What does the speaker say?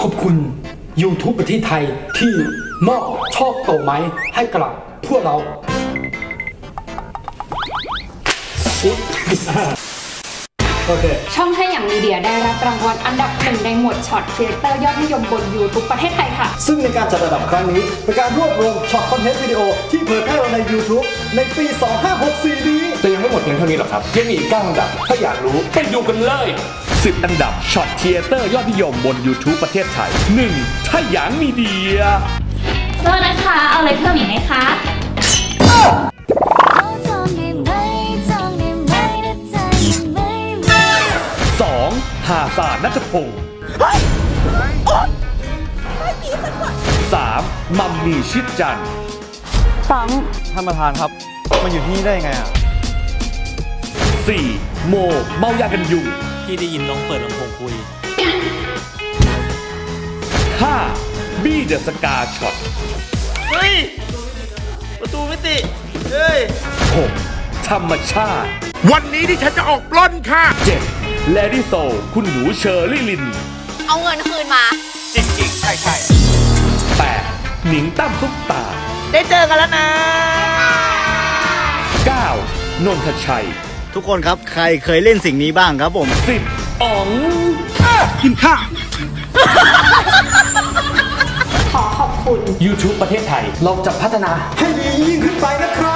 ขอบคุณ YouTube ประเทศไทยที่มอบช่อต่อไม้ให้กับพวกเราโอเค ช่องให้อย่างมีเดียได้รับรางวัลอันดับหนึ่งในหมวดช็อตครีเอเตอร์ยอดนิยมบน YouTube ประเทศไทยค่ะ ซึ่งในการจัดอันดับครั้งนี้ เป็นการรวบรวมช็อตคอนเทนต์วิดีโอที่เผยแพร่ลงใน YouTube ในปี 2564 นี้ พียงเท่านี้หรอกครับ ยังมีอีก9อันดับ ถ้าอยากรู้ไปดูกันเลย 10 อันดับช็อตเทเตอร์ยอดนิยมบน YouTube ประเทศไทย 1. ถ้าหยางมีเดียโทษนะคะ เอาอะไรเพิ่มอีกไหมคะขอจองได้ไหมจองได้ไหมถ้าใจยังไม่มี 2. หาสารนัทพงศ์สามมัมมี่ชิดจันทร์ท่านประธานครับ มันอยู่ที่นี่ได้ยังไงอะ สี่โม เมายากันยุง พี่ได้ยินน้องเปิดลำโพงคุยห้าบี้เดอะสกาช็อตเฮ้ย ประตูไม่ติดเฮ้ยหกธรรมชาติ วันนี้ที่ฉันจะออกปล้นค่ะเจ็ดเลดี้โซคุณหนูเชอร์รี่ลิน เอาเงินคืนมา จริงๆใช่ใช่แปดหนิงตั้มซุปตา ได้เจอกันแล้วนะเก้านนทชัย ทุกคนครับใครเคยเล่นสิ่งนี้บ้างครับผมสิบอ๋องกินข้าวขอขอบคุณ YouTube ประเทศไทยเราจะพัฒนาให้ดียิ่งขึ้นไปนะครับไม่